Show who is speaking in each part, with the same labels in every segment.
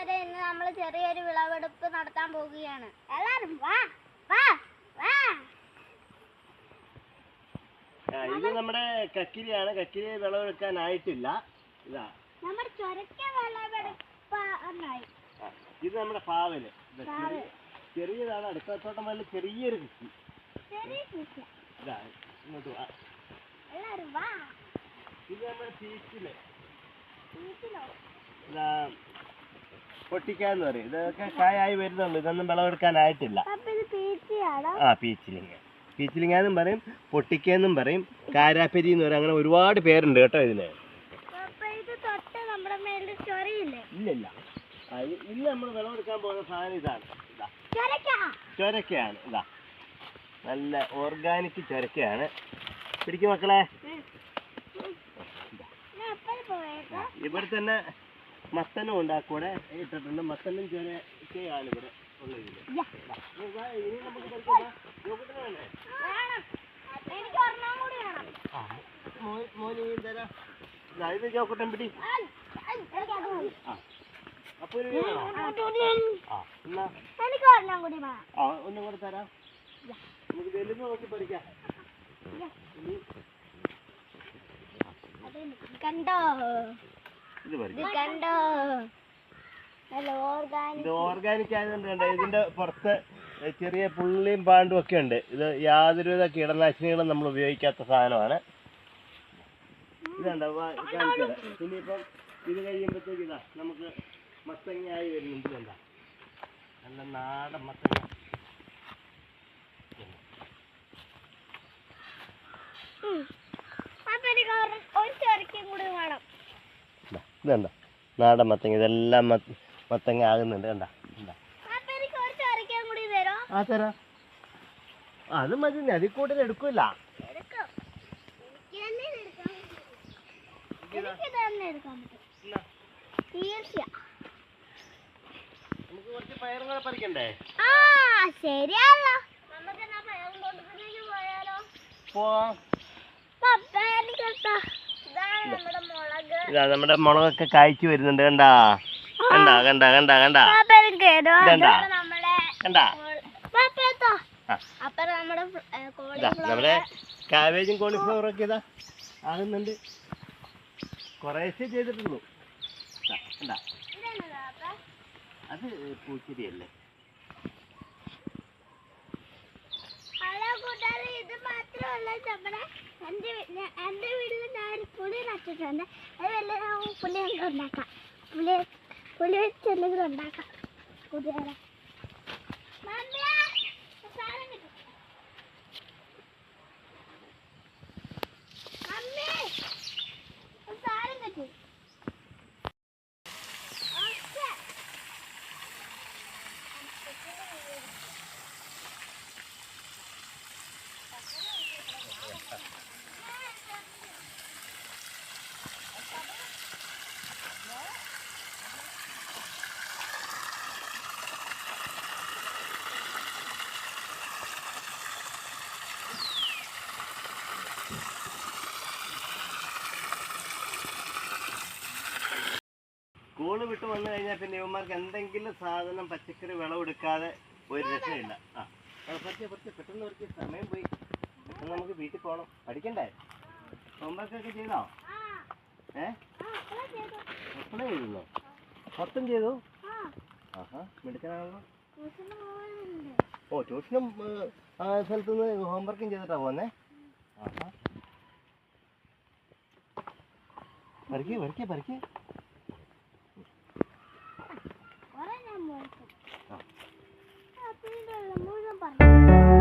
Speaker 1: കൂട്ടുകാരെ ഇന്ന് നമ്മൾ ചെറിയൊരു വിളവെടുപ്പ് നടത്താൻ പോകുകയാണ് എല്ലാരും വാ വാ വാ.
Speaker 2: ഇത് നമ്മുടെ കക്കിരിയാണ്. കക്കിരി വിളവെടുക്കാനായിട്ടില്ല. ഇതാ.
Speaker 1: നമ്മുടെ ചൊരക്ക
Speaker 2: ഇത് നമ്മുടെ പാവൽ. ചെറിയതാണ്. അടുത്തോട്ടം വല്ല ചെറിയൊരു കൃഷി ഇതാ ഇങ്ങോട്ട് വാ. ഇത് നമ്മുടെ
Speaker 1: പീച്ചിൽ?
Speaker 2: ഇതാ പൊട്ടിക്കാന്ന് പറയും. ഇതൊക്കെ കായായി വരുന്നുള്ളൂ. ഇതൊന്നും വിളവെടുക്കാനായിട്ടില്ല. ആ പീച്ചിലിങ്ങ. പീച്ചിലിങ്ങ എന്നും പറയും പൊട്ടിക്കെന്നും പറയും. കാരാപ്പരി എന്ന് പറയും. അങ്ങനെ ഒരുപാട് പേരുണ്ട് കേട്ടോ ഇതിന് ഇല്ലില്ല. ഇന്ന് നമ്മൾ വിളവെടുക്കാൻ പോകുന്ന സാധനം ഇതാണ്. ഇതാ.
Speaker 1: ചൊരക്ക
Speaker 2: ചൊരക്കയാണ് ഇതാ. നല്ല ഓർഗാനിക് ചൊരക്കയാണ് പിടിക്കും മക്കളെ. ഇവിടെ തന്നെ മത്തനും ഉണ്ട് ആ കൂടെ ഇട്ടിട്ടുണ്ട്. മത്തനും ചെറിയാണ് ഇവിടെ ഉള്ളത്. ഇനി നമുക്ക് തരാം. ഇത് ചോക്കട്ടൻ പിടി. അപ്പൊ ഒന്നും കൂടെ തരാം. നമുക്ക് വലുത് നോക്കി പഠിക്കാം. ഇനി.
Speaker 1: അത് കണ്ടോ? കണ്ടോ?
Speaker 2: ഇത് ഓർഗാനിക് ആയതുകൊണ്ട് കണ്ടോ ഇതിന്റെ പുറത്ത് ചെറിയ പുള്ളിയും പാണ്ടും ഒക്കെ ഉണ്ട്. ഇത് യാതൊരുവിധ കീടനാശിനികളും നമ്മൾ ഉപയോഗിക്കാത്ത സാധനമാണ്. ഇതുണ്ടോ വാ, കാണിച്ചു തരാം. ഇനിയിപ്പം ഇത് കഴിയുമ്പോഴത്തേക്ക് ഇതാ നമുക്ക് മത്തങ്ങയായി വരുന്നുണ്ട് കണ്ട. നല്ല നാടൻ മത്തങ്ങ
Speaker 1: അപ്പൊ എനിക്ക് ഒരു- ഒരു ചെറുക്കും കൂടി വേണം
Speaker 2: ഇതാ, നാടൻ മത്തങ്ങ ഇതെല്ലാം മത്ത- മത്തങ്ങ ആകുന്നുണ്ട്. കണ്ട? ആ തരാം. അത് മതി അതിൽ കൂടുതൽ എടുക്കൂല. നമുക്ക് കുറച്ച് പയറും കൂടെ പറിക്കണ്ടേ?
Speaker 1: ആ ശരിയല്ലോ നമുക്ക് എന്നാ പയറും തോട്ടത്തിലേക്ക്
Speaker 2: പോ
Speaker 1: പപ്പ എനിക്കെത്താ ഇതാണ് നമ്മുടെ മുളക്
Speaker 2: ഇതാ നമ്മുടെ മുളകൊക്കെ കായ്ച്ചു വരുന്നുണ്ട്. കണ്ടാ? കണ്ടാ കണ്ടാ കണ്ടാ കണ്ടാ. കണ്ടാ?
Speaker 1: നമ്മുടെ
Speaker 2: കാവേജും കോളിഫ്ലവറും ഒക്കെ ഇതാ. ആകുന്നുണ്ട്. കുറേശ്ശേ ചെയ്തിട്ടുള്ളൂ. കണ്ടാ? അത് പൂച്ചെടിയല്ലേ?
Speaker 1: ഇത് മാത്രമല്ല നമ്മുടെ എന്റെ എന്റെ വീട്ടിൽ ഞാൻ ഒരു പുളി നട്ടിട്ടുണ്ട്. അത് വല്ല പുളി ഉണ്ടാക്കാം പുളി പുളി വെച്ച് എന്തെങ്കിലും ഉണ്ടാക്കാം. കൂട്ടുകാരെ
Speaker 2: സ്കൂൾ വിട്ട് വന്നു കഴിഞ്ഞാൽ പിന്നെ ഇവന്മാർക്ക് എന്തെങ്കിലും സാധനം പച്ചക്കറി വിളവെടുക്കാതെ ഒരു രക്ഷയില്ല. ആ. പറ്റിയ പറിച്ച് പെട്ടെന്ന് പറിച്ച് സമയം പോയി. പെട്ടെന്ന് നമുക്ക് വീട്ടിൽ പോകണം പഠിക്കണ്ടേ? ഹോംവർക്കൊക്കെ ചെയ്തോ? ഏ. എപ്പോഴും ചെയ്തോ മൊത്തം ചെയ്തു? ആഹാ മിടുക്കനാണല്ലോ. ഓ ട്യൂഷനും ഏഹ്, ആ സ്ഥലത്തുനിന്ന് ഹോംവർക്കും ചെയ്തിട്ടാ പോന്നേ? ആഹാ. പറിക്കേ പറിക്കേ പറിക്കേ
Speaker 1: Happy New
Speaker 2: Year.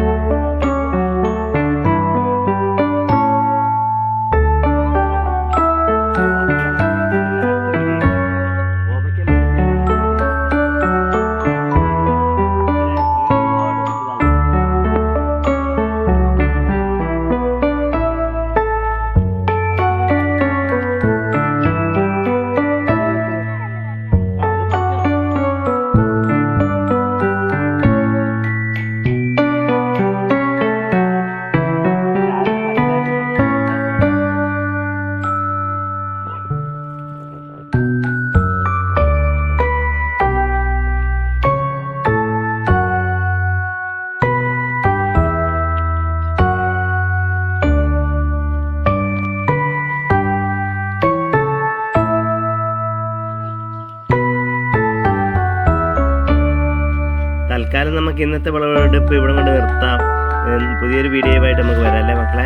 Speaker 2: തൽക്കാലം നമുക്ക് ഇന്നത്തെ വിളവെടുപ്പ് ഇവിടെ കൊണ്ട് നിർത്താം. പുതിയൊരു വീഡിയോ ആയിട്ട് നമുക്ക് വരാം അല്ലേ മക്കളെ?